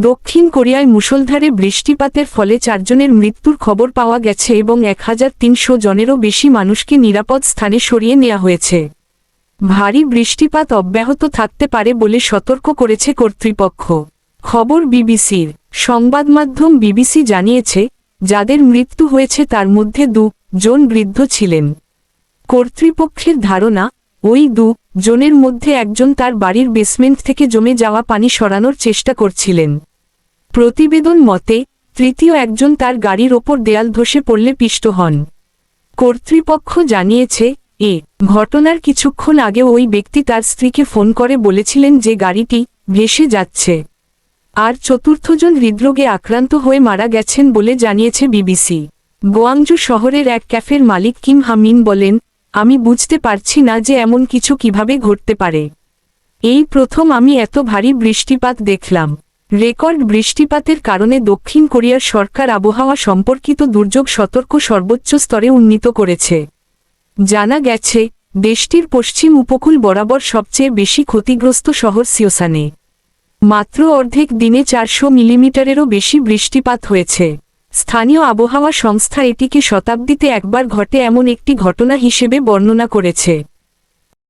দক্ষিণ কোরিয়ায় মুষলধারে বৃষ্টিপাতের ফলে চারজনের মৃত্যুর খবর পাওয়া গেছে এবং এক হাজার তিনশো জনেরও বেশি মানুষকে নিরাপদ স্থানে সরিয়ে নেওয়া হয়েছে। ভারী বৃষ্টিপাত অব্যাহত থাকতে পারে বলে সতর্ক করেছে কর্তৃপক্ষ। খবর বিবিসির সংবাদমাধ্যম বিবিসি জানিয়েছে, যাদের মৃত্যু হয়েছে তার মধ্যে দু জন বৃদ্ধ ছিলেন। কর্তৃপক্ষের ধারণা, ওই দু জনের মধ্যে একজন তার বাড়ির বেসমেন্ট থেকে জমে যাওয়া পানি সরানোর চেষ্টা করছিলেন। প্রতিবেদন মতে, তৃতীয় একজন তার গাড়ির ওপর দেয়াল ধসে পড়লে পিষ্ট হন। কর্তৃপক্ষ জানিয়েছে, এ ঘটনার কিছুক্ষণ আগে ওই ব্যক্তি তার স্ত্রীকে ফোন করে বলেছিলেন যে গাড়িটি ভেসে যাচ্ছে। আর চতুর্থজন হৃদরোগে আক্রান্ত হয়ে মারা গেছেন বলে জানিয়েছে বিবিসি। গোয়াংজু শহরের এক ক্যাফের মালিক কিম হামিন বলেন আমি বুঝতে পারছি না যে এমন কিছু কীভাবে ঘটতে পারে। এই প্রথম আমি এত ভারী বৃষ্টিপাত দেখলাম। রেকর্ড বৃষ্টিপাতের কারণে দক্ষিণ কোরিয়ার সরকার আবহাওয়া সম্পর্কিত দুর্যোগ সতর্ক সর্বোচ্চ স্তরে উন্নীত করেছে। জানা গেছে, দেশটির পশ্চিম উপকূল বরাবর সবচেয়ে বেশি ক্ষতিগ্রস্ত শহর সিওসানে। মাত্র অর্ধেক দিনে চারশো মিলিমিটারেরও বেশি বৃষ্টিপাত হয়েছে। স্থানীয় আবহাওয়া সংস্থা এটিকে শতাব্দীতে একবার ঘটে এমন একটি ঘটনা হিসেবে বর্ণনা করেছে।